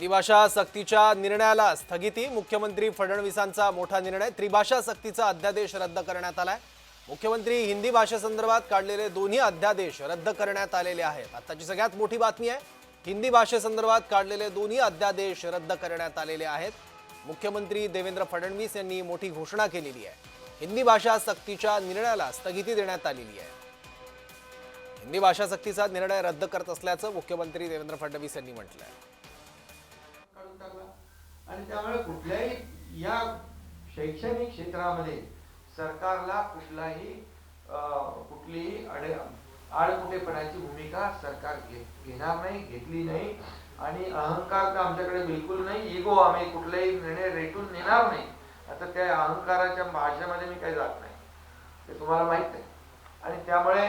द्विभाषा भाषा सक्तीच्या निर्णयाला स्थगिती. मुख्यमंत्री फडणवीसांचा मोठा निर्णय. त्रिभाषा सक्तीचा अध्यादेश रद्द करण्यात आलाय. मुख्यमंत्री हिंदी भाषेसंदर्भात काढलेले दोन्ही अध्यादेश रद्द करण्यात आलेले आहेत. आताची सगळ्यात मोठी बातमी आहे. हिंदी भाषेसंदर्भात काढलेले दोन्ही अध्यादेश रद्द करण्यात आलेले आहेत. मुख्यमंत्री देवेंद्र फडणवीस यांनी मोठी घोषणा केलेली आहे. हिंदी भाषा सक्तीच्या निर्णयाला स्थगिती देण्यात आलेली आहे. हिंदी भाषा सक्तीचा निर्णय रद्द करत असल्याचं मुख्यमंत्री देवेंद्र फडणवीस यांनी म्हटलं आहे आणि त्यामुळे कुठल्याही या शैक्षणिक क्षेत्रामध्ये सरकारला कुठलाही कुठलीही अडे आडकुठेपणाची भूमिका सरकार घेणार नाही घेतली नाही. आणि अहंकार तर आमच्याकडे बिलकुल नाही. इगो आम्ही कुठलाही निर्णय रेटून नेणार नाही. आता त्या अहंकाराच्या भाषेमध्ये मी काही जात नाही. ते तुम्हाला माहीत आहे. आणि त्यामुळे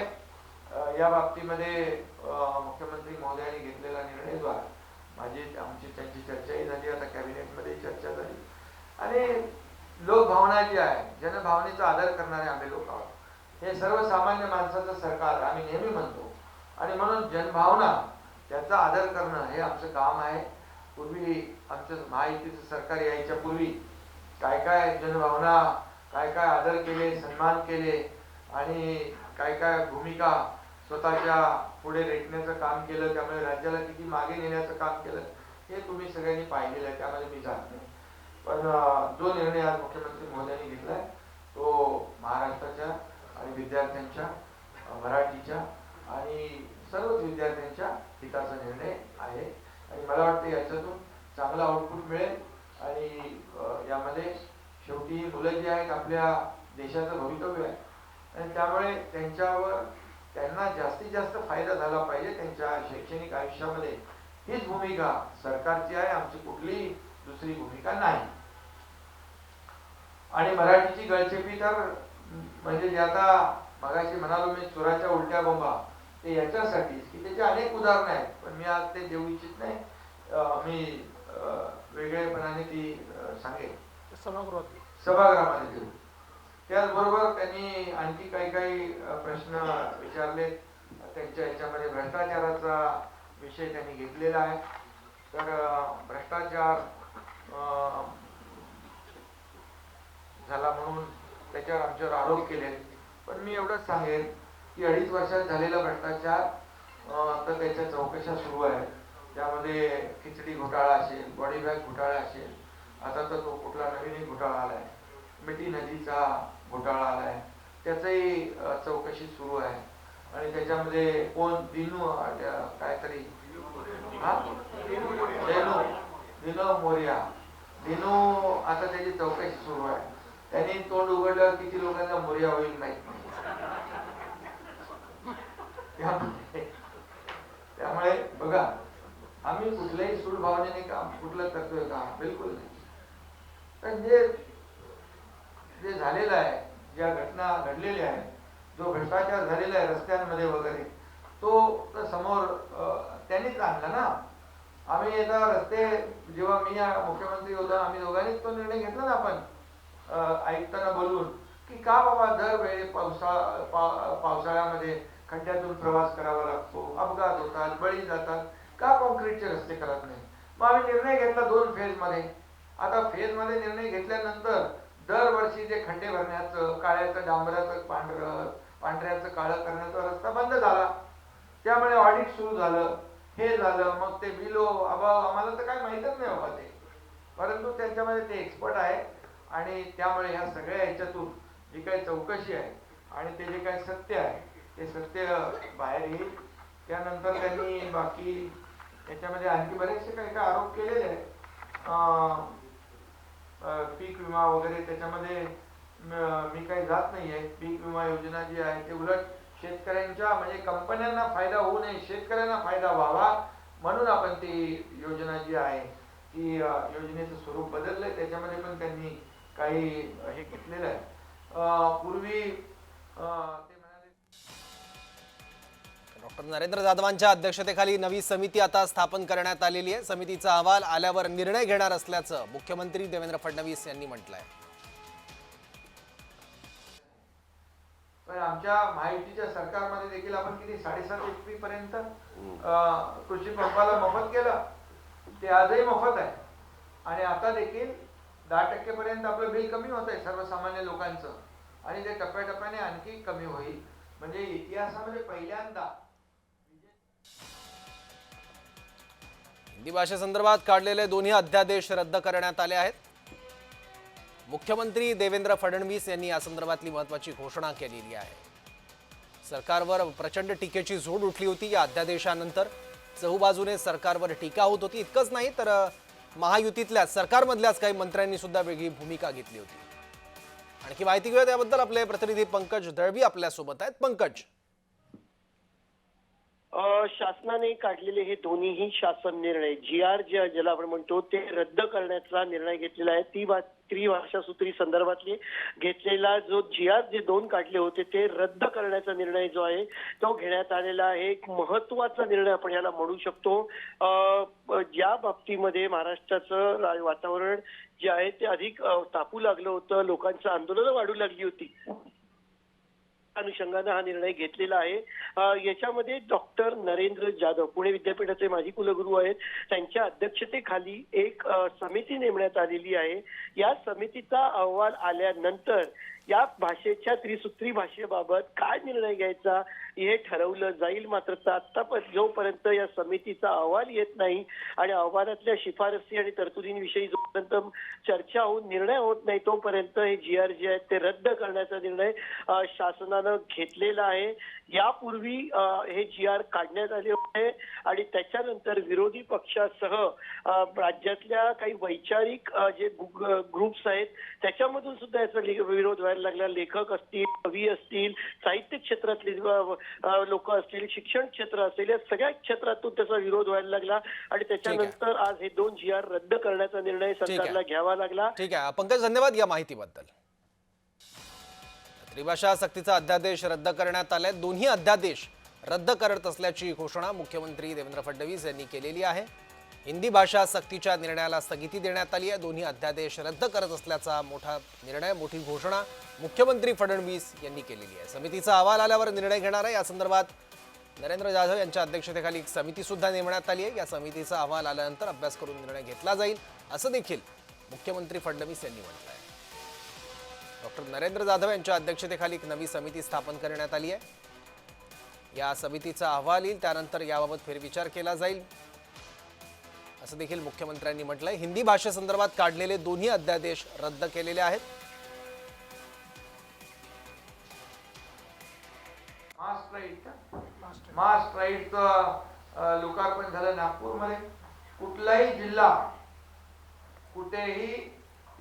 या बाबतीमध्ये मुख्यमंत्री महोदयांनी घेतलेला निर्णय जो आहे माझी आमची त्यांची चर्चाही झाली आता कॅबिनेटमध्ये चर्चा झाली. आणि लोकभावना जी आहे जनभावनेचा आदर करणारे आम्ही लोक आहोत. हे सर्वसामान्य माणसाचं सरकार आम्ही नेहमी म्हणतो. आणि म्हणून जनभावना त्याचा आदर करणं हे आमचं काम आहे. पूर्वी आमचं महायुतीचं सरकार यायच्या पूर्वी काय काय जनभावना काय काय आदर केले सन्मान केले आणि काय काय भूमिका स्वतःच्या पुढे रेटण्याचं काम केलं त्यामुळे राज्याला किती मागे नेण्याचं काम केलं हे तुम्ही सगळ्यांनी पाहिलेलं आहे त्यामध्ये मी जात नाही. पण जो निर्णय आज मुख्यमंत्री महोदयांनी घेतलाय तो महाराष्ट्राच्या आणि विद्यार्थ्यांच्या मराठीच्या आणि सर्वच विद्यार्थ्यांच्या हिताचा निर्णय आहे. आणि मला वाटतं याच्यातून चांगला आउटपुट मिळेल आणि यामध्ये शेवटी मुलं जी आहेत आपल्या देशाचं भवितव्य आहे. आणि त्यामुळे त्यांच्यावर त्यांना जास्तीत जास्त फायदा झाला पाहिजे त्यांच्या शैक्षणिक आयुष्यामध्ये. हीच भूमिका सरकारची आहे आमची कुठलीही दुसरी भूमिका नाही. आणि मराठीची गळचेपी तर म्हणजे जे आता मगाशी म्हणालो मी चुराच्या उलट्या बोंबा ते याच्यासाठीच की त्याचे अनेक उदाहरणं आहेत. पण मी आज ते देऊ इच्छित नाही. मी वेगळेपणाने ती सांगेन. सभागृहामध्ये देऊ. त्याचबरोबर त्यांनी आणखी काही काही प्रश्न विचारले. त्यांच्या याच्यामध्ये भ्रष्टाचाराचा विषय त्यांनी घेतलेला आहे. तर भ्रष्टाचार झाला म्हणून त्याच्यावर आमच्यावर आरोप केले. पण मी एवढंच सांगेन की अडीच वर्षात झालेला भ्रष्टाचार तर त्याच्या चौकशा सुरू आहेत त्यामध्ये खिचडी घोटाळा असेल बॉडी बॅग घोटाळा असेल आता तर तो कुठला नवीन घोटाळा आला आहे मिठी नदीचा घोटाळा आलाय. त्याचंही चौकशी सुरू आहे. आणि त्याच्यामध्ये कोण? दिनू काहीतरी. हा? मोर्या. दिनू आता त्याची चौकशी सुरू आहे. त्यांनी तोंड उघडल्यावर किती लोकांना मोर्या होईल नाही. त्यामुळे त्यामुळे बघा आम्ही कुठल्याही सूड भावनेने काम कुठलं करतोय का बिलकुल नाही. पण जे जे झालेलं आहे ज्या घटना घडलेल्या आहेत जो भ्रष्टाचार झालेला आहे रस्त्यांमध्ये वगैरे तो तर समोर त्यांनीच आणला ना. आम्ही आता रस्ते जेव्हा मी या मुख्यमंत्री होतो आम्ही दोघांनीच तो निर्णय घेतला ना आपण ऐकताना आयुक्तांना की का बाबा दरवेळी पावसाळा पा- पावसाळ्यामध्ये खड्ड्यातून प्रवास करावा लागतो अपघात होतात बळी जातात का कॉन्क्रीटचे रस्ते करत नाही मग आम्ही निर्णय घेतला दोन फेजमध्ये. आता फेजमध्ये निर्णय घेतल्यानंतर दरवर्षी जे खड्डे भरण्याचं काळ्याचं डांबराचं पांढरं पांढऱ्याचं काळं करण्याचा रस्ता बंद झाला. त्यामुळे ऑडिट सुरू झालं. हे झालं मग ते बिलो अभाव आम्हाला तर काय माहीतच नाही बाबा ते. परंतु त्यांच्यामध्ये ते एक्सपर्ट आहे आणि त्यामुळे ह्या सगळ्या ह्याच्यातून जी काही चौकशी आहे आणि ते जे काही सत्य आहे ते सत्य बाहेर येईल. त्यानंतर त्यांनी बाकी याच्यामध्ये आणखी बरेचसे काही काही आरोप केलेले आहेत. अं, पीक विमा वगैरे त्याच्यामध्ये मी काही जात नाही आहे पीक विमा योजना जी आहे ते उलट शेतकऱ्यांच्या म्हणजे कंपन्यांना फायदा होऊ नये शेतकऱ्यांना फायदा व्हावा म्हणून आपण ती योजना जी आहे ती योजनेचं स्वरूप बदललंय. त्याच्यामध्ये पण त्यांनी काही हे घेतलेलं आहे. पूर्वी डॉक्टर नरेंद्र जाधवांच्या अध्यक्षतेखाली नवी समिती आता स्थापन करण्यात आलेली आहे. समितीचा अहवाल आल्यावर निर्णय घेणार असल्याचं मुख्यमंत्री देवेंद्र फडणवीस यांनी म्हटलंय. पण आमच्या महायुतीच्या सरकारमध्ये देखील आपण किती साडेसात एच पी पर्यंत अं, कृषी पंपाला मोफत केलं. ते आजही मोफत आहे. आणि आता देखील दहा टक्केपर्यंत आपलं बिल कमी होत आहे सर्वसामान्य लोकांचं. आणि ते टप्प्याटप्प्याने आणखी कमी होईल. म्हणजे इतिहासामध्ये पहिल्यांदा हिंदी भाषेसंदर्भात काढलेले दोन्ही अध्यादेश रद्द करण्यात आले आहेत. मुख्यमंत्री देवेंद्र फडणवीस यांनी या संदर्भातली महत्वाची घोषणा केलेली आहे. सरकारवर प्रचंड टीकेची झोड उठली होती या अध्यादेशानंतर. चहूबाजूने सरकारवर टीका होत होती. इतकंच नाही तर महायुतीतल्या सरकारमधल्याच काही मंत्र्यांनी सुद्धा वेगळी भूमिका घेतली होती. आणखी माहिती घेऊया त्याबद्दल आपले प्रतिनिधी पंकज दळवी आपल्यासोबत आहेत. पंकज शासनाने काढलेले हे दोन्हीही शासन निर्णय जी आर जे ज्याला आपण म्हणतो ते रद्द करण्याचा निर्णय घेतलेला आहे. ती त्रिभाषा सूत्री संदर्भातली घेतलेला जो जी आर जे दोन काढले होते ते रद्द करण्याचा निर्णय जो आहे तो घेण्यात आलेला आहे. एक महत्त्वाचा निर्णय आपण याला म्हणू शकतो. ज्या बाबतीमध्ये महाराष्ट्राचं वातावरण जे आहे ते अधिक तापू लागलं होतं लोकांचं आंदोलनं वाढू लागली होती. अनुषंगानं हा निर्णय घेतलेला आहे. याच्यामध्ये डॉक्टर नरेंद्र जाधव पुणे विद्यापीठाचे माजी कुलगुरू आहेत. त्यांच्या अध्यक्षतेखाली एक समिती नेमण्यात आलेली आहे. या समितीचा अहवाल आल्यानंतर या भाषेच्या त्रिसूत्री भाषेबाबत काय निर्णय घ्यायचा? हे ठरवलं जाईल. मात्र आता जोपर्यंत या समितीचा अहवाल येत नाही आणि अहवालातल्या शिफारसी आणि तरतुदींविषयी जोपर्यंत चर्चा होऊन निर्णय होत नाही तोपर्यंत हे जी आर जे आहेत ते रद्द करण्याचा निर्णय शासनानं घेतलेला आहे. यापूर्वी हे जी आर काढण्यात आले होते आणि त्याच्यानंतर विरोधी पक्षासह राज्यातल्या काही वैचारिक जे ग्रुप्स आहेत त्याच्यामधून सुद्धा याचा ले- विरोध व्हायला लागला लेखक असतील कवी असतील साहित्य क्षेत्रातले लोक असतील शिक्षण क्षेत्र असेल या सगळ्या क्षेत्रातून त्याचा विरोध व्हायला लागला. आणि त्याच्यानंतर आज हे दोन जी आर रद्द करण्याचा निर्णय सरकारला घ्यावा लागला. ठीक आहे. पंकज धन्यवाद या माहितीबद्दल. त्रिभाषा सक्तीचा अध्यादेश रद्द करण्यात आलाय. दोन्ही अध्यादेश रद्द करत असल्याची घोषणा मुख्यमंत्री देवेंद्र फडणवीस यांनी केलेली आहे. हिंदी भाषा सक्तीच्या निर्णयाला स्थगिती देण्यात आली आहे. दोन्ही अध्यादेश रद्द करत असल्याचा मोठा निर्णय मोठी घोषणा मुख्यमंत्री फडणवीस यांनी केलेली आहे. समितीचा अहवाल आल्यावर निर्णय घेणार आहे. या संदर्भात नरेंद्र जाधव यांच्या अध्यक्षतेखाली एक समिती सुद्धा नेमण्यात आली आहे. या समितीचा अहवाल आल्यानंतर अभ्यास करून निर्णय घेतला जाईल असं देखील मुख्यमंत्री फडणवीस यांनी म्हटलं आहे. डॉक्टर नरेंद्र जाधव यांच्या अध्यक्षतेखाली एक नवी समिती स्थापन करण्यात आली आहे. या समितीचा अहवाल येईल त्यानंतर याबाबत फेरविचार केला जाईल. असं देखील मुख्यमंत्र्यांनी म्हटलंय. हिंदी भाषेसंदर्भात काढलेले दोन्ही अध्यादेश रद्द केलेले आहेत. मास राईट लोकार्पण झालं नागपूरमध्ये. कुठलाही जिल्हा कुठेही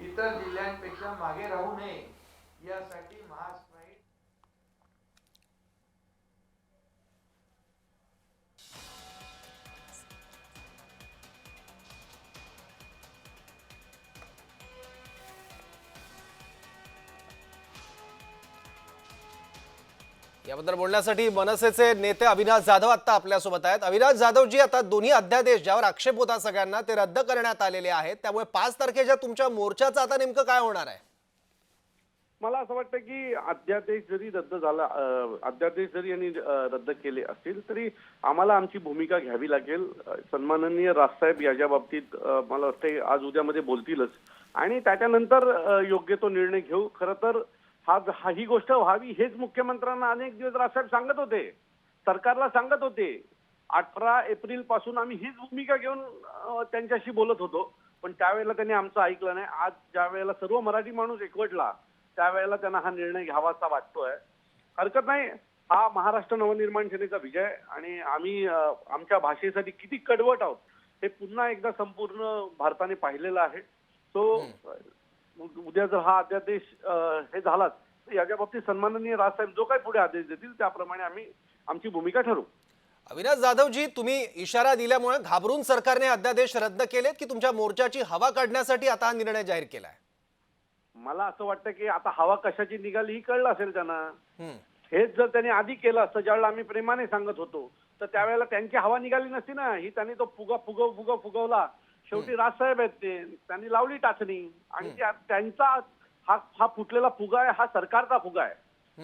इतर जिल्ह्यांपेक्षा मागे राहू नये यासाठी महाराष्ट्र याबद्दल बोलण्यासाठी मनसेचे नेते अविनाश जाधव आता आपल्यासोबत आहेत. अविनाश जाधवजी आता दोन्ही अध्यादेश ज्यावर आक्षेप होता सगळ्यांना ते रद्द करण्यात आलेले आहेत. त्यामुळे पाच तारखेच्या तुमच्या मोर्चाचं आता नेमकं काय होणार आहे? मला असं वाटतं की अध्यादेश जरी रद्द झाला अध्यादेश जरी यांनी रद्द केले असतील तरी आम्हाला आमची भूमिका घ्यावी लागेल. सन्माननीय राजसाहेब याच्या बाबतीत मला वाटतं आज उद्यामध्ये बोलतीलच. आणि त्याच्यानंतर योग्य तो निर्णय घेऊ. खरं तर हा हा- ही गोष्ट व्हावी हेच मुख्यमंत्र्यांना अनेक दिवस रासाहेब सांगत होते. सरकारला सांगत होते. अठरा एप्रिलपासून आम्ही हीच भूमिका घेऊन त्यांच्याशी बोलत होतो. पण त्यावेळेला त्यांनी आमचं ऐकलं नाही. आज ज्या वेळेला सर्व मराठी माणूस एकवटला त्यावेळेला त्यांना हा निर्णय घ्यावासा वाटतोय. हरकत नाही. हा महाराष्ट्र नवनिर्माण सेनेचा विजय आणि आम्ही आमच्या भाषेसाठी किती कडवट आहोत हे पुन्हा एकदा संपूर्ण भारताने पाहिलेलं आहे. सो उद्या जर हा अध्यादेश हे झालाच तर याच्या बाबतीत सन्माननीय राजसाहेब जो काही पुढे आदेश देतील त्याप्रमाणे आम्ही आमची भूमिका ठरवू. अविनाश जाधवजी तुम्ही इशारा दिल्यामुळे घाबरून सरकारने अध्यादेश रद्द केलेत की तुमच्या मोर्चाची हवा काढण्यासाठी आता हा निर्णय जाहीर केलाय? मला असं वाटतं की आता हवा कशाची निघाली ही कळलं असेल त्यांना. हेच जर त्यांनी आधी केलं असतं ज्यावेळेला आम्ही प्रेमाने सांगत होतो तर त्यावेळेला त्यांची हवा निघाली नसती ना. ही त्यांनी तो फुगा फुगव फुगव फुगवला. शेवटी राजसाहेब आहेत ते. त्यांनी लावली टाचणी. आणि त्या- त्यांचा हा हा फुटलेला फुगा आहे हा सरकारचा फुगा आहे.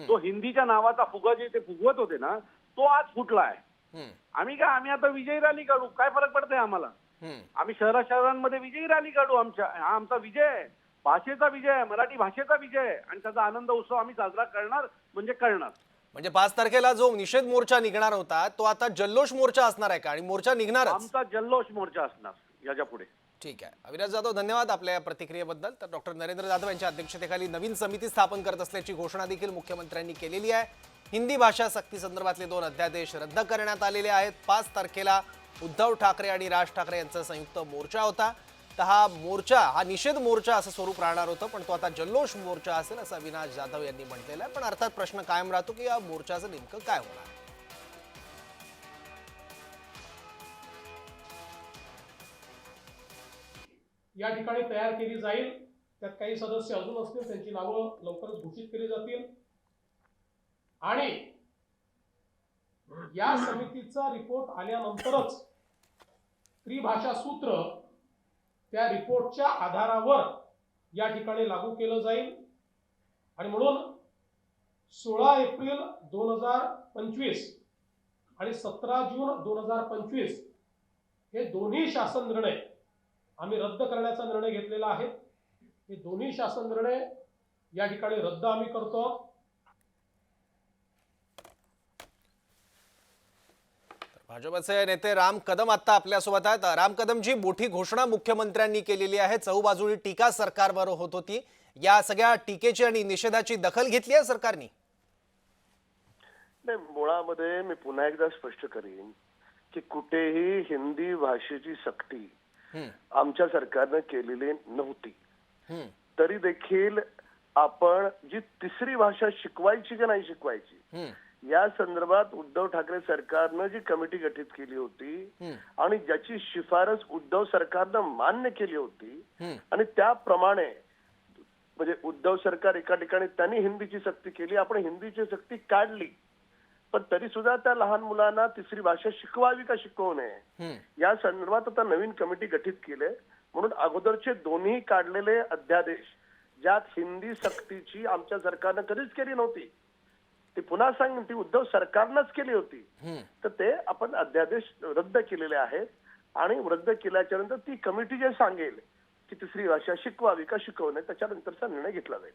तो हिंदीच्या नावाचा फुगा जे ते फुगवत होते ना तो आज फुटला आहे. हम्म. आम्ही काय आम्ही आता विजयी रॅली काढू? काय फरक पडतंय आम्हाला? हम्म. आम्ही शहरा शहरांमध्ये विजयी रॅली काढू आमच्या हा आमचा विजय आहे. भाषेचा विजय आहे मराठी भाषेचा विजय आहे. आणि त्याचा आनंद उत्सव आम्ही साजरा करणार म्हणजे करणार. म्हणजे पाच तारखेला जो निषेध मोर्चा निघणार होता तो आता जल्लोष मोर्चा असणार आहे का? आणि मोर्चा निघणारच. आमचा जल्लोष मोर्चा असणार. याच्यापुढे ठीक आहे. अविनाश जाधव धन्यवाद आपल्या प्रतिक्रियेबद्दल. तर डॉक्टर नरेंद्र जाधव यांच्या अध्यक्षतेखाली नवीन समिती स्थापन करत असल्याची घोषणा देखील मुख्यमंत्र्यांनी केलेली आहे. हिंदी भाषा सक्ती संदर्भातले दोन अध्यादेश रद्द करण्यात आलेले आहेत. पाच तारखेला उद्धव ठाकरे आणि राज ठाकरे यांचा संयुक्त मोर्चा होता. तर हा मोर्चा हा निषेध मोर्चा असं स्वरूप राहणार होतं पण तो आता जल्लोष मोर्चा असेल असं अविनाश जाधव यांनी म्हटलेलं आहे. पण अर्थात प्रश्न कायम राहतो की या मोर्चाचं नेमकं काय होणार या ठिकाणी तयार केली जाईल. त्यात काही सदस्य अजून असतील त्यांची नावं लवकरच घोषित केली जातील. आणि या समितीचा रिपोर्ट आल्यानंतरच त्रिभाषा सूत्र त्या रिपोर्टच्या आधारावर या ठिकाणी लागू केलं जाईल. आणि म्हणून सोळा एप्रिल दोन हजार पंचवीस आणि सतरा जून दोन हजार पंचवीस हे दोन्ही शासन निर्णय आम्ही रद्द करण्याचा निर्णय घेतलेला आहे. हे दोन्ही शासन निर्णय या ठिकाणी रद्द आम्ही करतो. भाजपचे नेते राम कदम आता आपल्यासोबत आहेत. राम कदमजी मोठी घोषणा मुख्यमंत्र्यांनी केलेली आहे. चहूबाजूनी टीका सरकारवर होत होती. या सगळ्या टीकेची आणि निषेधाची दखल घेतली आहे सरकारने. नाही मुळामध्ये मी पुन्हा एकदा स्पष्ट करीन की कुठेही हिंदी भाषेची सक्ती आमच्या सरकारनं केलेली नव्हती. तरी देखील आपण जी तिसरी भाषा शिकवायची की नाही शिकवायची या संदर्भात उद्धव ठाकरे सरकारनं जी कमिटी गठीत केली होती आणि ज्याची शिफारस उद्धव सरकारनं मान्य केली होती आणि त्याप्रमाणे म्हणजे उद्धव सरकार एका ठिकाणी त्यांनी हिंदीची सक्ती केली आपण हिंदीची सक्ती काढली. पण तरी सुद्धा त्या लहान मुलांना तिसरी भाषा शिकवावी का शिकवू नये. या संदर्भात आता नवीन कमिटी गठीत केले म्हणून अगोदरचे दोन्ही काढलेले अध्यादेश ज्यात हिंदी सक्तीची आमच्या सरकारनं कधीच केली नव्हती. ती पुन्हा सांगेन ती उद्धव सरकारनंच केली होती. तर ते आपण अध्यादेश रद्द केलेले आहेत आणि रद्द केल्याच्यानंतर ती कमिटी जे सांगेल की तिसरी भाषा शिकवावी का शिकवू नये त्याच्यानंतरचा निर्णय घेतला जाईल.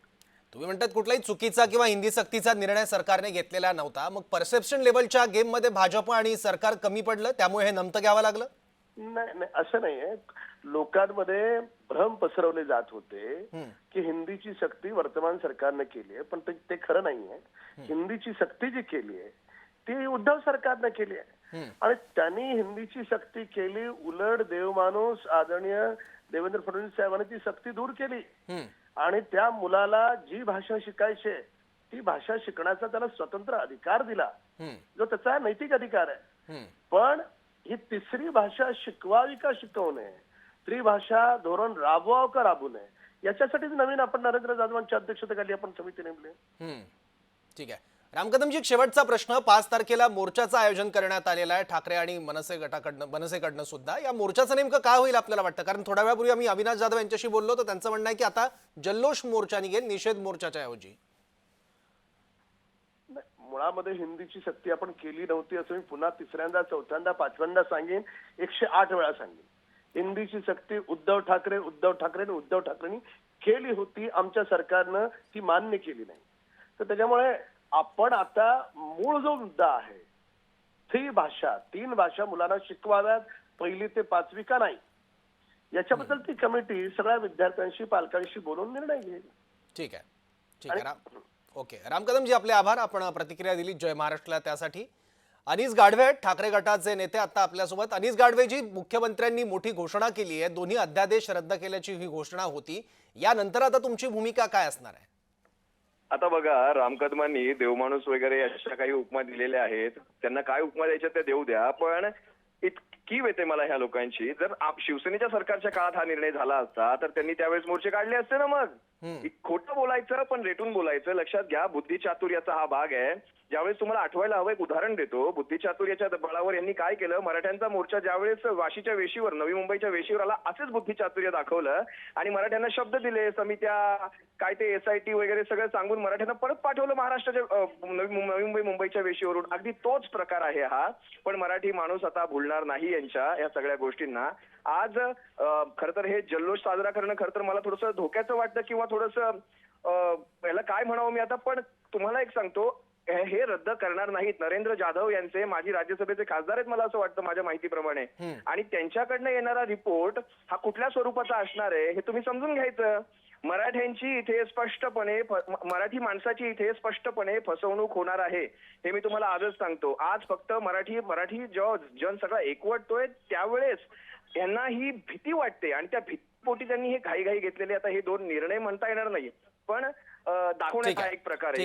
तुम्ही म्हणतात कुठलाही चुकीचा किंवा हिंदी सक्तीचा निर्णय सरकारने घेतलेला नव्हता. मग परसेप्शन लेवलच्या गेममध्ये भाजप आणि सरकार कमी पडलं त्यामुळे हे नमतं घ्यावं लागलं? नाही नाही असं नाहीये. लोकांमध्ये भ्रम पसरवले जात होते. की हिंदीची सक्ती वर्तमान सरकारनं केली आहे पण ते खरं नाहीये. हिंदीची सक्ती जी केली आहे ती उद्धव सरकारनं केली आहे. आणि त्यांनी हिंदीची सक्ती केली उलट देवमाणूस आदरणीय देवेंद्र फडणवीस साहेबांनी ती सक्ती दूर केली. आणि त्या मुलाला जी भाषा शिकायची ती भाषा शिकण्याचा त्याला स्वतंत्र अधिकार दिला. जो त्याचा नैतिक अधिकार आहे. पण ही तिसरी भाषा शिकवावी का शिकवू नये? त्रिभाषा धोरण राबवावं का राबू नये? याच्यासाठीच नवीन आपण नरेंद्र जाधवांच्या अध्यक्षतेखाली आपण समिती नेमली. ठीक आहे. रामकदमजी एक शेवटचा प्रश्न. पाच तारखेला मोर्चाचं आयोजन करण्यात आलेलं आहे. ठाकरे आणि मनसे गटाकडनं मनसेकडनं सुद्धा. या मोर्चाचं नेमकं काय होईल आपल्याला वाटतं? कारण थोड्या वेळापूर्वी आम्ही अविनाश जाधव यांच्याशी बोललो तर त्यांचं म्हणणं आहे की आता जल्लोष मोर्चा निघेल निषेध मोर्चाच्या ऐवजी. नाही, मुळामध्ये हिंदीची सक्ती आपण केली नव्हती असं मी पुन्हा तिसऱ्यांदा चौथ्यांदा पाचव्यांदा सांगेन. एकशे आठ वेळा सांगेन. हिंदीची सक्ती उद्धव ठाकरे उद्धव ठाकरे आणि उद्धव ठाकरेंनी केली होती. आमच्या सरकारनं ती मान्य केली नाही. तर त्याच्यामुळे आपण आता मूळ जो मुद्दा आहे ती भाषा तीन भाषा मुलांना शिकवाव्यात पहिली ते पाचवी का नाही? याच्याबद्दल ती कमिटी सगळ्या विद्यार्थ्यांशी पालकांशी बोलून निर्णय घेईल. ठीक आहे. ठीक आहे राम. ओके. रामकदमजी आपले आभार. आपण प्रतिक्रिया दिली जय महाराष्ट्रला त्यासाठी. अनिस गाढवे ठाकरे गटाचे नेते आता आपल्यासोबत. अनिस गाढवेजी मुख्यमंत्र्यांनी मोठी घोषणा केली आहे दोन्ही अध्यादेश रद्द केल्याची ही घोषणा होती. यानंतर आता तुमची भूमिका काय असणार आहे? आता बघा राम कदमांनी देवमाणूस वगैरे अशा काही उपमा दिलेल्या आहेत. त्यांना काय उपमा द्यायच्या त्या देऊ द्या पण इतकी वेते मला ह्या लोकांची. जर आप शिवसेनेच्या सरकारच्या काळात हा निर्णय झाला असता तर त्यांनी त्यावेळेस मोर्चे काढले असते ना मग. खोटं बोलायचं पण रेटून बोलायचं. लक्षात घ्या बुद्धिचातुर्याचा हा भाग आहे. ज्यावेळेस तुम्हाला आठवायला हवं एक उदाहरण देतो. बुद्धिचातुर्याच्या बळावर यांनी काय केलं? मराठ्यांचा मोर्चा ज्यावेळेस वाशीच्या वेशीवर नवी मुंबईच्या वेशीवर आला असेच बुद्धिचातुर्य दाखवलं आणि मराठ्यांना शब्द दिले समित्या काय ते एसआयटी वगैरे सगळं सांगून मराठ्यांना परत पाठवलं महाराष्ट्राच्या नवी नवी मुंबई मुंबईच्या वेशीवरून. अगदी तोच प्रकार आहे हा. पण मराठी माणूस आता भुलणार नाही यांच्या या सगळ्या गोष्टींना. आज खर तर हे जल्लोष साजरा करणं खरं तर मला थोडंसं धोक्याचं वाटतं किंवा थोडंसं याला काय म्हणावं मी आता पण तुम्हाला एक सांगतो हे रद्द करणार नाहीत नरेंद्र जाधव यांचे माजी राज्यसभेचे खासदार आहेत मला असं वाटतं माझ्या माहितीप्रमाणे. आणि त्यांच्याकडनं येणारा रिपोर्ट हा कुठल्या स्वरूपाचा असणार आहे हे तुम्ही समजून घ्यायचं. मराठ्यांची इथे स्पष्टपणे मराठी माणसाची इथे स्पष्टपणे फसवणूक होणार आहे हे मी तुम्हाला आजच सांगतो. आज फक्त मराठी मराठी जेव्हा जन सगळा एकवटतोय त्यावेळेस यांना ही भीती वाटते. आणि त्या भीतीपोटी त्यांनी हे घाई-घाई घेतलेले आता हे दोन निर्णय म्हणता येणार नाही पण दाखवण्याचा हा एक प्रकार आहे.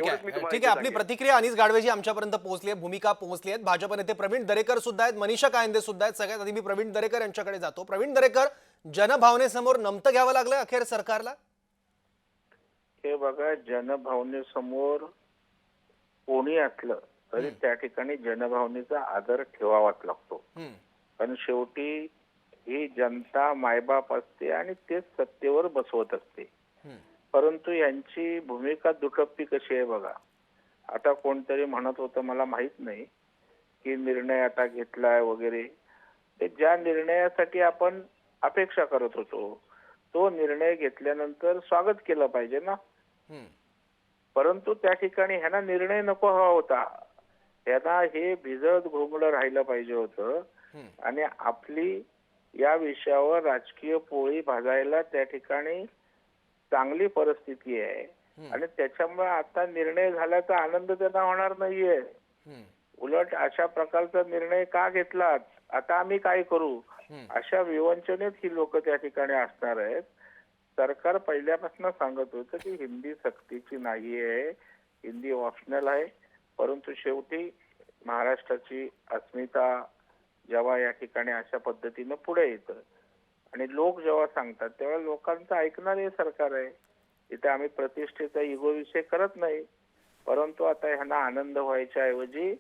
ठीक आहे. आपली. प्रतिक्रिया अनिस गाडवेजी आमच्यापर्यंत पोहोचली आहे भूमिका पोहोचली आहेत. भाजप नेते प्रवीण दरेकर सुद्धा आहेत मनीषा कायंदे सुद्धा आहेत. सगळ्यात आधी मी प्रवीण दरेकर यांच्याकडे जातो. प्रवीण दरेकर जनभावनेसमोर नमतं घ्यावं लागलं अखेर सरकारला? हे बघा जनभावनेसमोर कोणी असलं तरी त्या ठिकाणी जनभावनेचा आदर ठेवावाच लागतो. कारण शेवटी ही जनता मायबाप असते आणि तेच सत्तेवर बसवत असते. परंतु यांची भूमिका दुटप्पी कशी आहे बघा. आता कोणतरी म्हणत होतं मला माहीत नाही की निर्णय आता घेतलाय वगैरे. ते ज्या निर्णयासाठी आपण अपेक्षा करत होतो तो निर्णय घेतल्यानंतर स्वागत केलं पाहिजे ना. परंतु त्या ठिकाणी ह्यांना निर्णय नको हवा होता. त्यांना हे भिजत घोंगडं राहिलं पाहिजे होतं. आणि आपली या विषयावर राजकीय पोळी भाजायला त्या ठिकाणी चांगली परिस्थिती आहे. आणि त्याच्यामुळे आता निर्णय झाल्याचा आनंद त्यांना होणार नाहीये. उलट अशा प्रकारचा निर्णय का घेतलात? आता आम्ही काय करू. अशा विवंचनेत ही लोक त्या ठिकाणी असणार आहेत. सरकार पहिल्यापासून सांगत होतं की हिंदी सक्तीची नाही आहे हिंदी ऑप्शनल आहे. परंतु शेवटी महाराष्ट्राची अस्मिता जेव्हा या ठिकाणी अशा पद्धतीनं पुढे येतं आणि लोक जेव्हा सांगतात तेव्हा लोकांचं ऐकणार सरकार आहे. इथे आम्ही प्रतिष्ठेचा इगो विषय करत नाही. परंतु आता ह्यांना आनंद व्हायच्या ऐवजी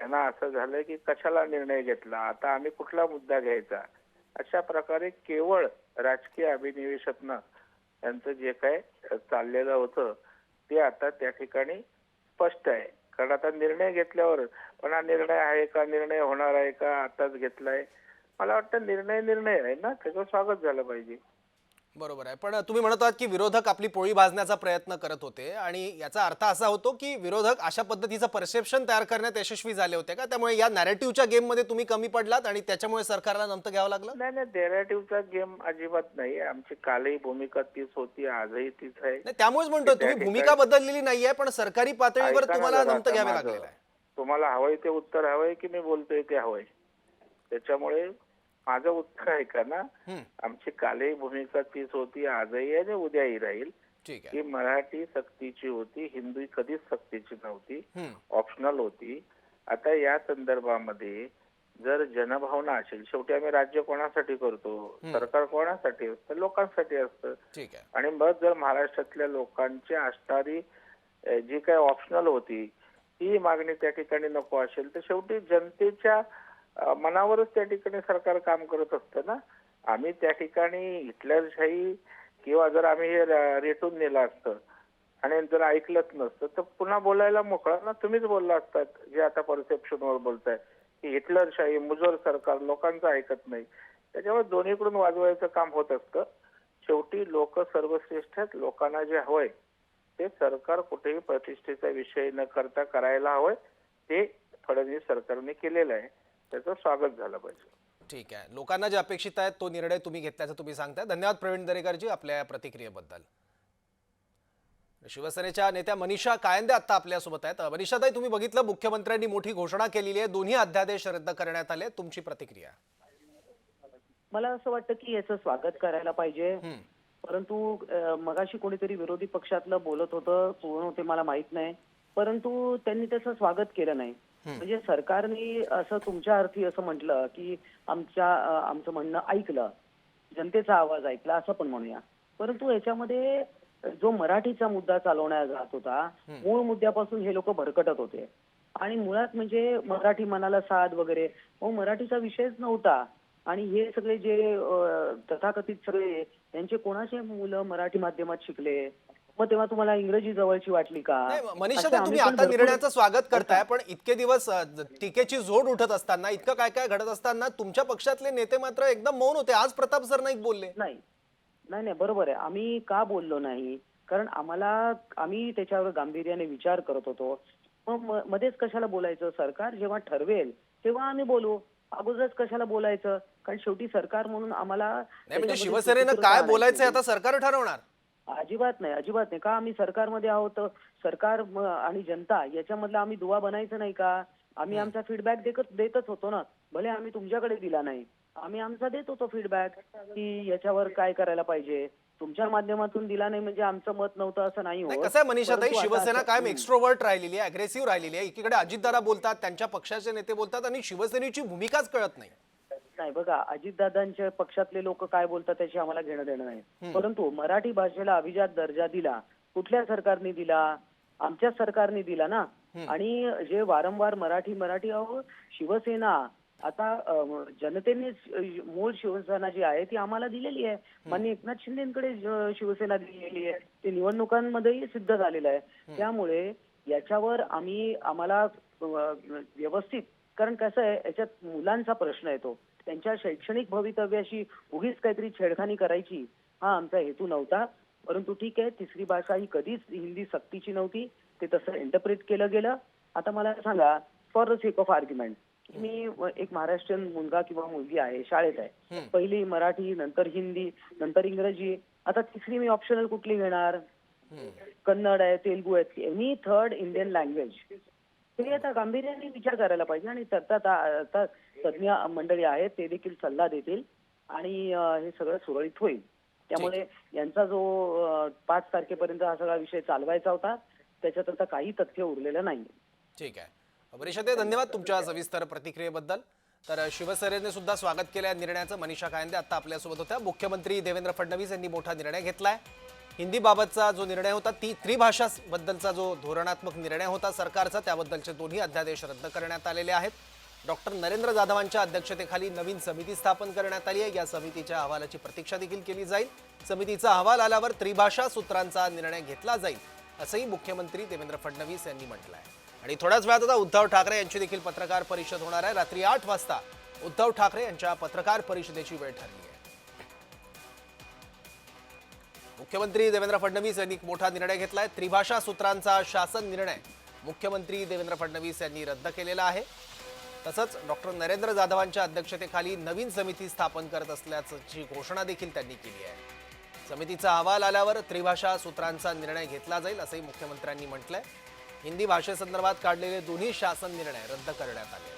यांना असं झालं की कशाला निर्णय घेतला? आता आम्ही कुठला मुद्दा घ्यायचा? अशा प्रकारे केवळ राजकीय अभिनिवेशातनं त्यांचं जे काय चाललेलं होतं ते आता त्या ठिकाणी स्पष्ट आहे. कारण आता निर्णय घेतल्यावर पण हा निर्णय आहे का निर्णय होणार आहे का आताच घेतलाय. मला वाटतं निर्णय निर्णय आहे ना? त्याचं स्वागत झालं पाहिजे. बरोबर आहे. पण तुम्ही म्हणत आहात की विरोधक आपली पोळी भाजण्याचा प्रयत्न करत होते आणि याचा अर्थ असा होतो की विरोधक अशा पद्धतीचं परसेप्शन तयार करण्यात यशस्वी झाले होते का? त्यामुळे या नॅरेटिव्हच्या गेममध्ये तुम्ही कमी पडलात आणि त्याच्यामुळे सरकारला नंतर घ्यावं लागलं? नाही नाही डेरेटिव्हचा गेम अजिबात नाही आमची कालही भूमिका तीच होती आजही तीच आहे. नाही त्यामुळेच म्हणतोय त्या तुम्ही भूमिका बदललेली नाहीये पण सरकारी पातळीवर तुम्हाला नंतर घ्यावे. लागलेलं आहे. तुम्हाला हवंय ते उत्तर हवंय की मी बोलतोय ते हवंय? त्याच्यामुळे माझं उत्तर ऐका ना हम्म, आमची कालही भूमिका तीच होती आजही आहे आणि उद्याही राहील. ठीक आहे. की मराठी सक्तीची होती हिंदी कधीच सक्तीची नव्हती ऑप्शनल होती. आता या संदर्भामध्ये जर जनभावना असेल शेवटी आम्ही राज्य कोणासाठी करतो? सरकार कोणासाठी असतं? लोकांसाठी असतं. आहे. आणि मग जर महाराष्ट्रातल्या लोकांची असणारी जी काही ऑप्शनल होती ती मागणी त्या ठिकाणी नको असेल तर शेवटी जनतेच्या मनावरच त्या ठिकाणी सरकार काम करत असतं ना. आम्ही त्या ठिकाणी हिटलरशाही किंवा जर आम्ही हे रेटून नेलं असतं आणि जर ऐकलंच नसतं तर पुन्हा बोलायला मोकळा ना. तुम्हीच बोलला असतात जे आता परसेप्शनवर बोलताय की हिटलरशाही मुजोर सरकार लोकांचं ऐकत नाही. त्याच्यामुळे दोन्हीकडून वाजवायचं काम होत असतं. शेवटी लोक सर्वश्रेष्ठ आहेत लोकांना जे हवंय ते सरकार कुठेही प्रतिष्ठेचा विषय न करता करायला हवंय. ते फडणवीस सरकारने केलेलं आहे. त्याचं स्वागत झालं पाहिजे. ठीक आहे. लोकांना जे अपेक्षित आहेत तो निर्णय तुम्ही घेतल्याचं तुम्ही सांगताय. धन्यवाद प्रवीण दरेकरजी आपल्या या प्रतिक्रियेबद्दल. शिवसेनेच्या नेत्या मनीषा कायंदे आता आपल्यासोबत आहेत. मनीषाताई तुम्ही बघितलं मुख्यमंत्र्यांनी मोठी घोषणा केलेली आहे. दोन्ही अध्यादेश रद्द करण्यात आले तुमची प्रतिक्रिया? मला असं वाटतं की याचं स्वागत करायला पाहिजे. परंतु मगाशी कोणीतरी विरोधी पक्षातलं बोलत होतं. कोण होते मला माहीत नाही. परंतु त्यांनी त्याचं स्वागत केलं नाही. म्हणजे सरकारने असं तुमच्या अर्थी असं म्हटलं की आमच्या आमचं म्हणणं ऐकलं जनतेचा आवाज ऐकला असं पण म्हणूया. परंतु याच्यामध्ये जो मराठीचा मुद्दा चालवण्यात जात होता मूळ मुद्द्यापासून हे लोक भरकटत होते. आणि मुळात म्हणजे मराठी मनाला साध वगैरे मग मराठीचा विषयच नव्हता. आणि हे सगळे जे तथाकथित सगळे यांचे कोणाचे मुलं मराठी माध्यमात शिकले? मग तेव्हा तुम्हाला इंग्रजी जवळची वाटली का? नाही, मनीषा ताई, तुम्ही पण आता भरपूर- निर्णयाचं स्वागत करताय पण इतके दिवस अ, ज- टीकेची जोड उठत असताना इतकं काय काय घडत असताना तुमच्या पक्षातले नेते मात्र एकदम मौन होते. आज प्रताप सरनाईक बोलले. नाही. नाही नाही बरोबर आहे. आम्ही का बोललो नाही? कारण आम्हाला आम्ही त्याच्यावर गांभीर्याने विचार करत होतो. मग म- मध्येच कशाला बोलायचं? सरकार जेव्हा ठरवेल तेव्हा आम्ही बोलू. अगोदरच कशाला बोलायचं? कारण शेवटी सरकार म्हणून आम्हाला नाही म्हणजे त्याच्यामध्ये शिवसेनेनं काय बोलायचंय होती. आता सरकार ठरवणार. अजिबात नाही अजिबात नाही. का आम्ही सरकारमध्ये आहोत? सरकार म- आणि जनता याच्यामधला आम्ही दुवा बनायचं नाही का? आम्ही आमचा फीडबॅक देतच होतो ना. भले आम्ही तुमच्याकडे दिला नाही. आम्ही आमचा देत होतो फीडबॅक की याच्यावर काय करायला पाहिजे? तुमच्या माध्यमातून दिला नाही म्हणजे आमचं मत नव्हतं असं नाही नाही होत. कसं आहे मनीषा ताई? परंतु आता शिवसेना असं- कायम हम्म. एक्स्ट्रोवर्ट राहिलेली आहे अग्रेसिव्ह राहिलेली आहे. एकीकडे अजितदादा बोलतात त्यांच्या पक्षाचे नेते बोलतात आणि शिवसेनेची भूमिकाच कळत नाही. नाही बघा अजितदादांच्या पक्षातले लोक काय बोलतात त्याची आम्हाला घेणं देणं नाही. परंतु मराठी भाषेला अभिजात दर्जा दिला कुठल्या सरकारने दिला? आमच्याच सरकारने दिला ना? आणि जे वारंवार मराठी मराठी अहो शिवसेना आता जनतेने मूळ शिवसेना जी आहे ती आम्हाला दिलेली आहे. मान्य एकनाथ शिंदेकडे शिवसेना दिलेली आहे. ते निवडणुकांमध्येही सिद्ध झालेलं आहे. त्यामुळे याच्यावर आम्ही आम्हाला व्यवस्थित कारण कसं आहे याच्यात मुलांचा प्रश्न येतो. त्यांच्या शैक्षणिक भवितव्याशी उगीच काहीतरी छेडखानी करायची हा आमचा हेतू नव्हता. परंतु ठीक आहे तिसरी भाषा ही कधीच हिंदी सक्तीची नव्हती. ते तसं इंटरप्रिट केलं गेलं. आता मला सांगा for the sake of argument मी एक महाराष्ट्रीयन मुलगा किंवा मुलगी आहे शाळेत आहे. पहिली मराठी नंतर हिंदी नंतर इंग्रजी. आता तिसरी मी ऑप्शनल कुठली घेणार? कन्नड आहे तेलुगू आहे एनी थर्ड इंडियन लँग्वेज ते आता गांभीर्याने विचार करायला पाहिजे आणि आता तज्ज्ञ मंडळी आहेत ते देखील सल्ला देतील आणि हे सगळं सुरळीत होईल. त्यामुळे यांचा जो पाच तारखेपर्यंत हा सगळा विषय चालवायचा होता त्याच्यात आता काही तथ्य उरलेलं नाही ठीक आहे. मनीषा धन्यवाद तुमच्या सविस्तर प्रतिक्रियेबद्दल. तर शिवसेनेने सुद्धा स्वागत केलं या निर्णयाचं. मनीषा कायंदे आता आपल्यासोबत होत्या. मुख्यमंत्री देवेंद्र फडणवीस यांनी मोठा निर्णय घेतलाय. हिंदीबाबतचा जो निर्णय होता ती त्रिभाषाबद्दलचा जो धोरणात्मक निर्णय होता सरकारचा त्याबद्दलचे दोन्ही अध्यादेश रद्द करण्यात आलेले आहेत. डॉक्टर नरेंद्र जाधवांच्या अध्यक्षतेखाली नवीन समिती स्थापन करण्यात आली आहे. या समितीच्या अहवालाची प्रतीक्षा देखील केली जाईल. समितीचा अहवाल आल्यावर त्रिभाषा सूत्रांचा निर्णय घेतला जाईल असंही मुख्यमंत्री देवेंद्र फडणवीस यांनी म्हटलं आहे आणि थोड्याच वेळात आता उद्धव ठाकरे यांची देखील पत्रकार परिषद होणार आहे. रात्री आठ वाजता उद्धव ठाकरे यांच्या पत्रकार परिषदेची वेळ ठरली आहे. मुख्यमंत्री देवेंद्र फडणवीस यांनी एक मोठा निर्णय घेतलाय. त्रिभाषा सूत्रांचा शासन निर्णय मुख्यमंत्री देवेंद्र फडणवीस यांनी रद्द केलेला आहे. तसंच डॉक्टर नरेंद्र जाधवांच्या अध्यक्षतेखाली नवीन समिती स्थापन करत असल्याची घोषणा देखील त्यांनी केली आहे. समितीचा अहवाल आल्यावर त्रिभाषा सूत्रांचा निर्णय घेतला जाईल असंही मुख्यमंत्र्यांनी म्हटलंय. हिंदी भाषेसंदर्भात काढलेले दोन्ही शासन निर्णय रद्द करण्यात आले.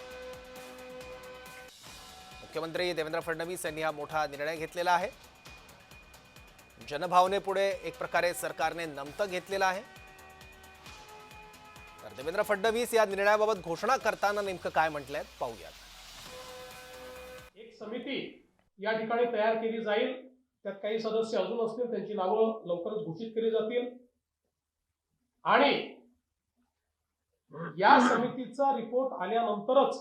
मुख्यमंत्री देवेंद्र फडणवीस यांनी हा मोठा निर्णय घेतलेला आहे. जनभावनेपुढे एक प्रकारे सरकारने नमतं घेतलेलं आहे. तर देवेंद्र फडणवीस या निर्णयाबाबत घोषणा करताना नेमकं काय म्हटलंय पाहूयात. एक समिती या ठिकाणी तयार केली जाईल. त्यात काही सदस्य अजून असतील त्यांची नावं लवकरच घोषित केली जातील. आणि या समितीचा रिपोर्ट आल्यानंतरच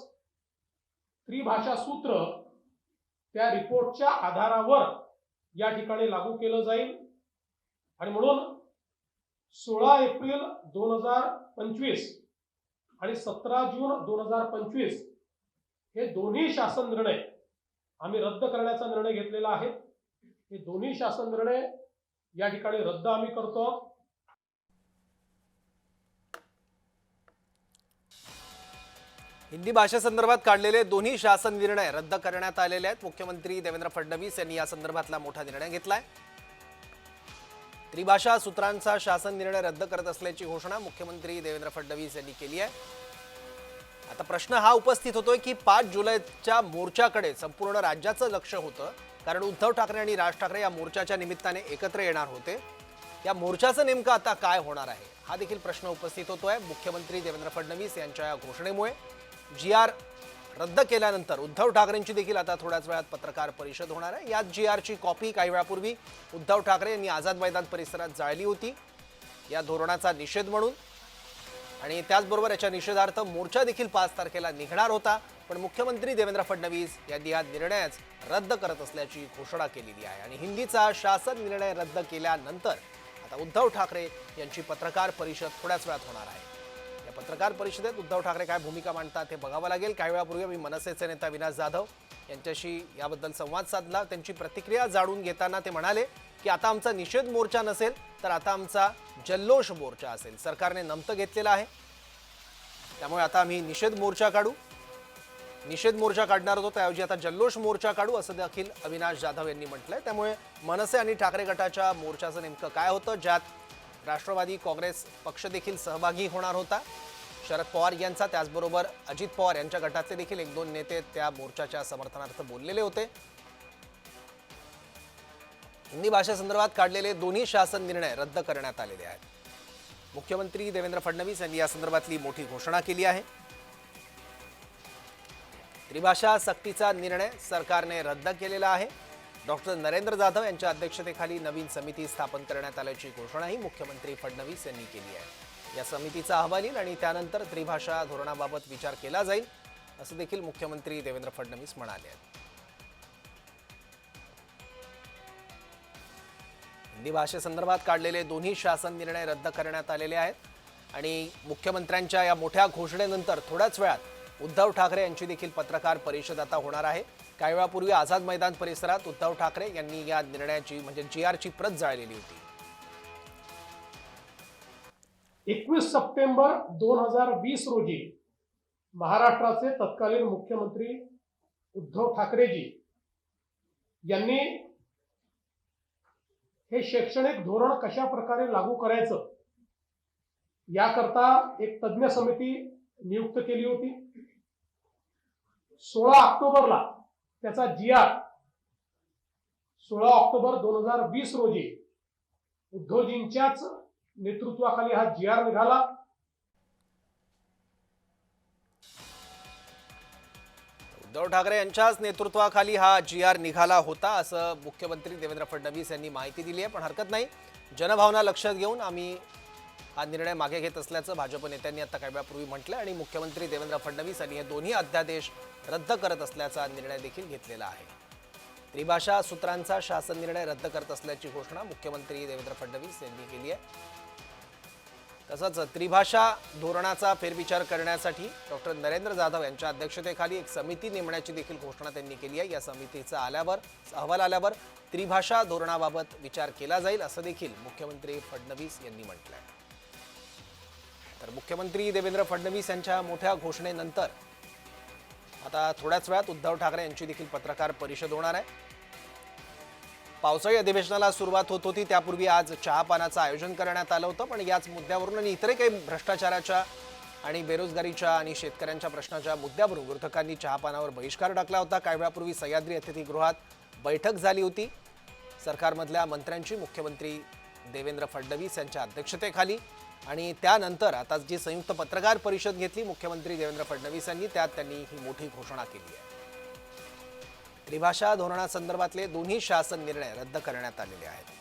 त्रिभाषा सूत्र त्या रिपोर्टच्या आधारावर या ठिकाणी लागू केलं जाईल. आणि म्हणून सोळा एप्रिल दोन हजार पंचवीस आणि सतरा जून दोन हजार पंचवीस हे दोन्ही शासन निर्णय आम्ही रद्द करण्याचा निर्णय घेतलेला आहे. हे दोन्ही शासन निर्णय या ठिकाणी रद्द आम्ही करतो. हिंदी भाषेसंदर्भात काढलेले दोन्ही शासन निर्णय रद्द करण्यात आलेले आहेत. मुख्यमंत्री देवेंद्र फडणवीस यांनी या संदर्भातला मोठा निर्णय घेतलाय. त्रिभाषा सूत्रांचा शासन निर्णय रद्द करत असल्याची घोषणा मुख्यमंत्री देवेंद्र फडणवीस यांनी केली आहे. आता प्रश्न हा उपस्थित होतोय की पाच जुलैच्या मोर्चाकडे संपूर्ण राज्याचं लक्ष होतं. कारण उद्धव ठाकरे आणि राज ठाकरे या मोर्चाच्या निमित्ताने एकत्र येणार होते. या मोर्चाचं नेमकं आता काय होणार आहे? हा देखील प्रश्न उपस्थित होतोय मुख्यमंत्री देवेंद्र फडणवीस यांच्या या घोषणेमुळे. जी आर रद्द केल्यानंतर उद्धव ठाकरेंची देखील आता थोड्याच वेळात पत्रकार परिषद होणार आहे. यात जी आरची कॉपी काही वेळापूर्वी उद्धव ठाकरे यांनी आझाद मैदान परिसरात जाळली होती. या धोरणाचा निषेध म्हणून. आणि त्याचबरोबर याच्या निषेधार्थ मोर्चा देखील पाच तारखेला निघणार होता. पण मुख्यमंत्री देवेंद्र फडणवीस यांनी हा निर्णयच रद्द करत असल्याची घोषणा केलेली आहे. आणि हिंदीचा शासन निर्णय रद्द केल्यानंतर आता उद्धव ठाकरे यांची पत्रकार परिषद थोड्याच वेळात होणार आहे. पत्रकार परिषदेत उद्धव ठाकरे काय भूमिका मांडतात हे बघावं लागेल. काही वेळापूर्वी मी मनसेचे नेता विनाश जाधव यांच्याशी याबद्दल संवाद साधला. त्यांची प्रतिक्रिया जाणून घेताना ते म्हणाले की आता आमचा निषेध मोर्चा नसेल तर आता आमचा जल्लोष मोर्चा असेल. सरकारने नमतं घेतलेलं आहे. त्यामुळे आता आम्ही निषेध मोर्चा काढू. निषेध मोर्चा काढणार होतो त्याऐवजी आता जल्लोष मोर्चा काढू असं देखील अविनाश जाधव यांनी म्हटलंय. त्यामुळे मनसे आणि ठाकरे गटाच्या मोर्चाचं नेमकं काय होतं ज्यात राष्ट्रवादी काँग्रेस पक्ष देखील सहभागी होणार होता. शरद पवार यांचा त्याचबरोबर अजित पवार यांच्या गटाचे देखील एक दोन नेते त्या मोर्चाच्या समर्थनार्थ बोललेले होते. हिंदी भाषेसंदर्भात काढलेले दोन्ही शासन निर्णय रद्द करण्यात आलेले आहेत. मुख्यमंत्री देवेंद्र फडणवीस यांनी या संदर्भातली मोठी घोषणा केली आहे. त्रिभाषा सक्तीचा निर्णय सरकारने रद्द केलेला आहे. डॉक्टर नरेंद्र जाधव यांच्या अध्यक्षतेखाली नवीन समिती स्थापन करण्यात आल्याची घोषणाही मुख्यमंत्री फडणवीस यांनी केली आहे. या समितीचा अहवाल येईल आणि त्यानंतर त्रिभाषा धोरणाबाबत विचार केला जाईल असं देखील मुख्यमंत्री देवेंद्र फडणवीस म्हणाले आहेत. हिंदी भाषेसंदर्भात काढलेले दोन्ही शासन निर्णय रद्द करण्यात आलेले आहेत आणि मुख्यमंत्र्यांच्या या मोठ्या घोषणेनंतर थोड्याच वेळात उद्धव ठाकरे यांची देखील पत्रकार परिषद आता होणार आहे. काही वेळापूर्वी आझाद मैदान परिसरात उद्धव ठाकरे यांनी या निर्णयाची म्हणजे जी आरची प्रत जाळलेली होती. एकवीस सप्टेंबर दोन हजार वीस रोजी महाराष्ट्राचे तत्कालीन मुख्यमंत्री उद्धव ठाकरेजी यांनी हे शैक्षणिक धोरण कशा प्रकारे लागू करायचं याकरता एक तज्ज्ञ समिती नियुक्त केली होती. सोळा ऑक्टोबरला त्याचा जी आर सोळा ऑक्टोबर दोन हजार वीस रोजी उद्धवजींच्याच नेतृत्वाखाली हा जी आर निघाला. उद्धव ठाकरे यांच्याच नेतृत्वाखाली हा जी आर निघाला होता असं मुख्यमंत्री देवेंद्र फडणवीस यांनी माहिती दिली आहे पण हरकत नाही. जनभावना लक्षात घेऊन आम्ही हा निर्णय मागे घेत असल्याचं भाजप नेत्यांनी आता काही वेळापूर्वी म्हटलं आणि मुख्यमंत्री देवेंद्र फडणवीस यांनी हे दोन्ही अध्यादेश रद्द करत असल्याचा निर्णय देखील घेतलेला आहे. त्रिभाषा सूत्रांचा शासन निर्णय रद्द करत असल्याची घोषणा मुख्यमंत्री देवेंद्र फडणवीस यांनी केली आहे. तसंच त्रिभाषा धोरणाचा फेरविचार करण्यासाठी डॉक्टर नरेंद्र जाधव यांच्या अध्यक्षतेखाली एक समिती नेमण्याची देखील घोषणा त्यांनी केली आहे. या समितीचा आल्यावर अहवाल आल्यावर त्रिभाषा धोरणाबाबत विचार केला जाईल असं देखील मुख्यमंत्री फडणवीस यांनी म्हटलं आहे तर मुख्यमंत्री देवेंद्र फडणवीस यांच्या मोठ्या घोषणेनंतर आता थोड्याच वेळात उद्धव ठाकरे यांची देखील पत्रकार परिषद होणार आहे. पावसाळी अधिवेशनाला सुरुवात होत होती त्यापूर्वी आज चहापानाचं आयोजन करण्यात आलं होतं पण याच मुद्द्यावरून आणि इतरही काही भ्रष्टाचाराच्या आणि बेरोजगारीच्या आणि शेतकऱ्यांच्या प्रश्नाच्या मुद्द्यावरून विरोधकांनी चहापानावर बहिष्कार टाकला होता. काही वेळापूर्वी सह्याद्री अतिथीगृहात बैठक झाली होती. सरकारमधल्या मंत्र्यांची मुख्यमंत्री देवेंद्र फडणवीस यांच्या अध्यक्षतेखाली आणि त्यानंतर आता जी संयुक्त पत्रकार परिषद घेतली मुख्यमंत्री देवेंद्र फडणवीस यांनी त्यात त्यांनी ही मोठी घोषणा केली आहे. त्रिभाषा धोरणासंदर्भातले दोन्ही शासन निर्णय रद्द करण्यात आलेले आहेत.